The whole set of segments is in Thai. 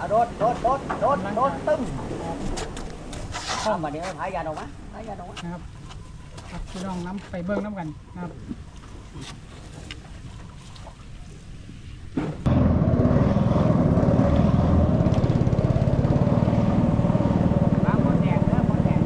เอาโดดโดดโดดโดดโดดตึ้มข้ามมาเดี๋ยวพายาออกมาพายาออกมานะครับครับพี่น้องน้ำไปเบิ้งน้ำกันนะครับ น้ำมันแดงเด้อมันแดง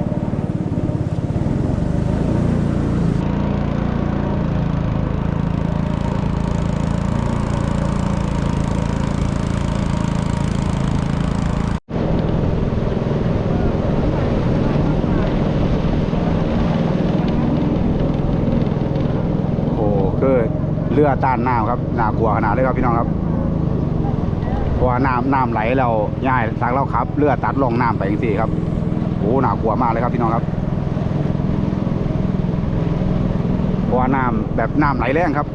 โอ้คือเรือต้านน้ำครับน่ากลัวขนาดเลยครับพี่น้องครับเพราะว่าน้ำน้ำไหลเราย่ายทางเราขับเรือตัดลงน้ำไปจริงๆครับโอ้หน่ากลัวมากเลยครับพี่น้องครับเพราะว่าน้ำแบบน้ำไหลแรงครับ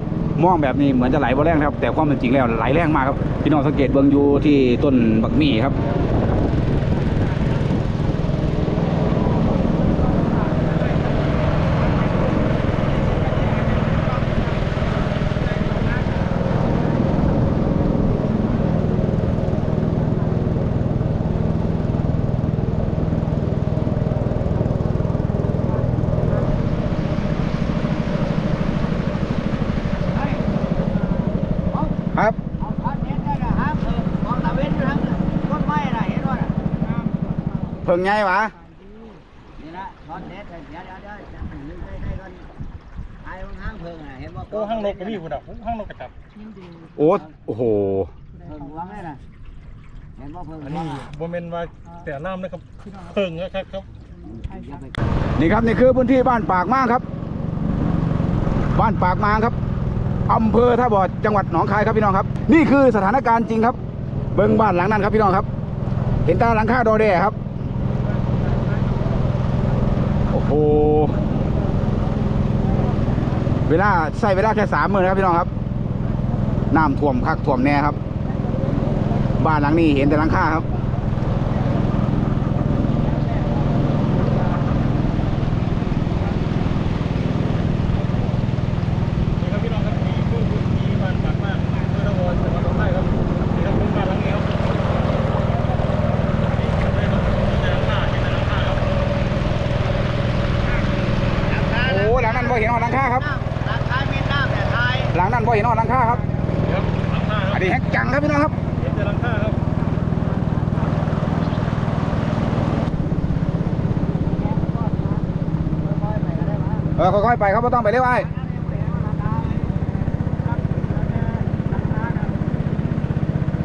มองแบบนี้เหมือนจะไหลบ่แรงครับ แต่ความเป็นจริงแล้วไหลแรงมากครับพี่น้องสังเกตเบิ่งอยู่ที่ต้นบักมี่ครับ เอาท่อนเน็ตได้ละฮะเออมองตะเวนอยู่ทั้งต้นไม้น่ะเห็นว่าน่ะ เพิ่งไงวะนี่ละทอนเน็ตเดี๋ยวเดี๋ยวเดี๋ยวจะให้ให้ให้ก่อนไอ้ห้างเพิ่งน่ะเห็นว่าโอ้ห้างนกก็มีคุณอะห้างนกกระจับโอ้โอ้โหเพิ่งหวงเลยนะเห็นว่าเพิ่งอันนี้โมเมนว่าแต่น้ำนะครับเพิ่งนะครับครับ นี่ครับนี่คือพื้นที่บ้านปากมางครับ บ้านปากมางครับอำเภอท่าบ่อจังหวัดหนองคายครับพี่น้องครับ นี่คือสถานการณ์จริงครับ เบิ้งบ้านหลังนั้นครับพี่น้องครับ เห็นตาหลังคาดอแดครับ โอ้โห เวลาใส่เวลาแค่สามมือนะครับพี่น้องครับน้ำท่วมคักท่วมแน่ครับ บ้านหลังนี้เห็นแต่หลังคาครับ นี่ครับพี่น้องครับมีคือพื้นที่บ้านปากมากเพื่อระวอนจังหวัดหนองคายครับนี่ครับเป็นบ้านหลังนี้ครับนี่ครับเป็นหลังคาเป็นหลังคาครับ โอ้หลังนั้นพอเห็นหอหลังคาครับ ราคาเม็ดน้ำแต่ไทย หลังนั้นพอเห็นหอหลังคาครับ นี่ครับหลังคาค อั รั น บ นี้แฮกจังครับพี่น้องครับ เห็นแต่หลังคาครับ เออค่อยๆไปครับไม่ต้องไปเร็วไอ้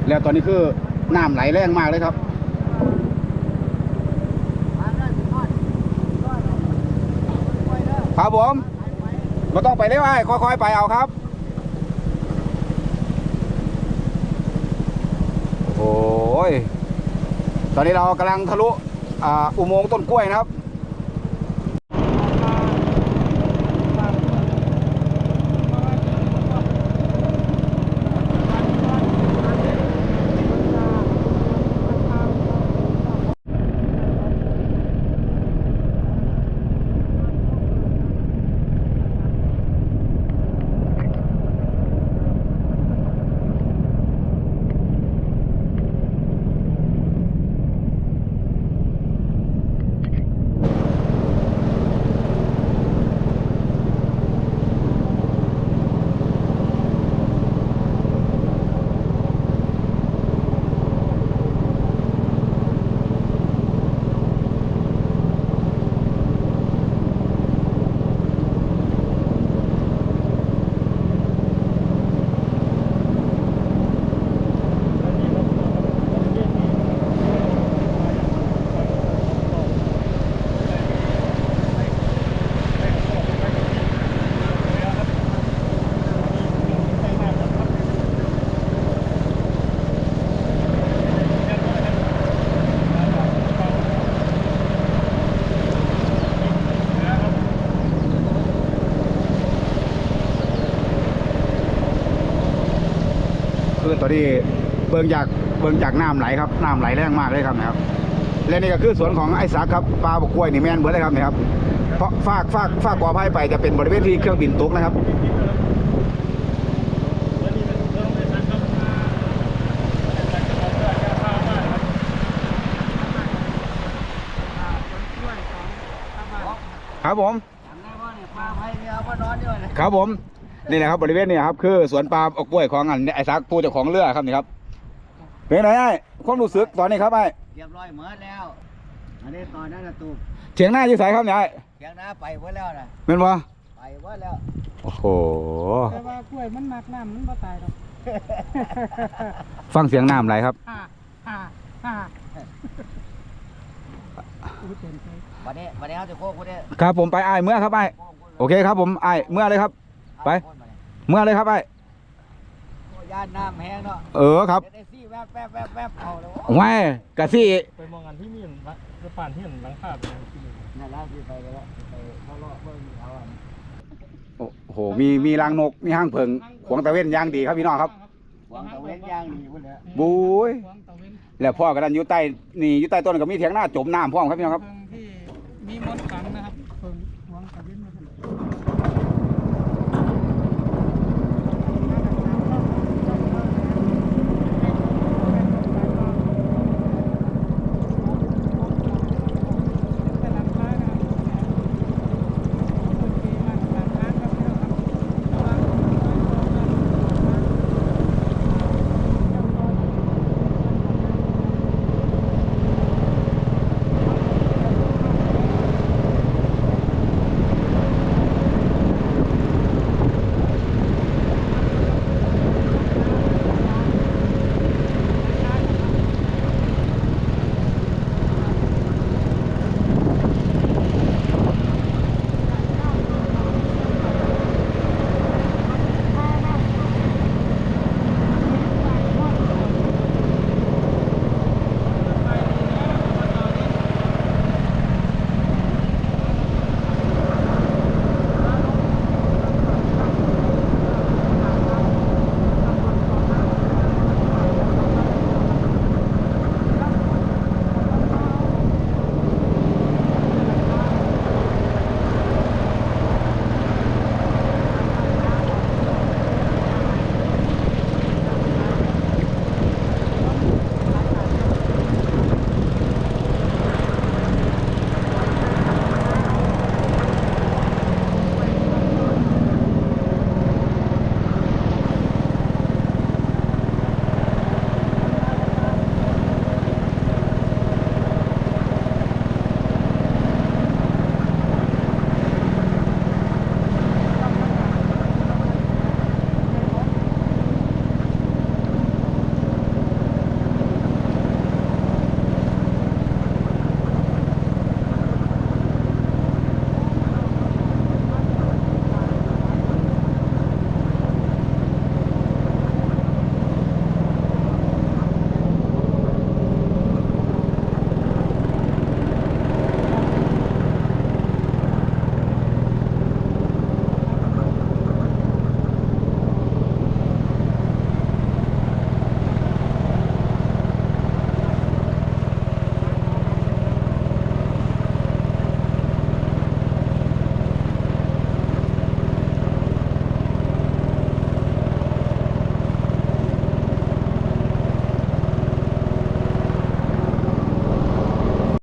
แล้วตอนนี้คือน้ำไหลแรงมากเลยครับครับผมไม่ต้องไปเร็วไอ้ค่อยๆไปเอาครับ โอ้ยตอนนี้เรากำลังทะลุอ่าอุโมงค์ต้นกล้วยนะครับ คือตอนนี้เบิ่งจากเบิ่งจากน้ำไหลครับน้ำไหลแรงมากเลยครับนะครับ และนี่ก็คือสวนของไอ้สาครับปลาบกกล้วยนี่แม่นเบิร์ดเลยครับนะครับเพราะฝากฝากฝากกอไผ่ไปจะเป็นบริเวณที่เครื่องบินตกนะครับครับผมครับผม นี่นะครับบริเวณนี้ครับคือสวนปาล์มอกกล้วยของอันไอ้ซักผู้เจ้าของเรือครับนี่ครับเป็นไงไอ้ความรู้สึกตอนนี้ครับไอ้เรียบร้อยเหมือนแล้ว อันนี้ตอนนั้นนะตูบเถียงหน้าอยู่ไสครับเนี่ยไอ้เถียงนาไปหมดแล้วนะเป็นบ่ไปหมดแล้วโอ้โหแต่ว่ากล้วยมันมักน้ำมันบ่ตายหรอกฟังเสียงน้ำไหลครับอ่าอ่าอ่าอุ้ยเต็มใจวันนี้วันนี้เขาจะโค้งคนนี้ครับผมไปไอ้ายเมื่อครับไอ้ายโอเคครับผมไอ้ายเมื่อเลยครับ ไป เมื่อเลยครับไอ้ายย่านน้ำแห้งเนาะเออครับเดี๋ยวได้ซี่แวบแวบแวบแวบเอาเลยแม่กะซี่ไปมองอันที่มีนละจะป่านที่เห็นหลังคาเป็นที่นี่นั่นแล้วที่ไปแล้วไปเขาเลาะเบิ่งเอาอันโอ้โหมีมีรังนกมีห้างเพิงขวงตะเว้นย่างดีครับพี่น้องครับหวังตะเวนย่างดีพุ่นแหละบุ้ยหวังตะเวนแล้วพ่อกันนั้นอยู่ใต้นี่อยู่ใต้ต้นก็มีเถียงหน้าจมน้ำพร้อมครับพี่น้องครับเพิ่งที่มีมนต์ขลัง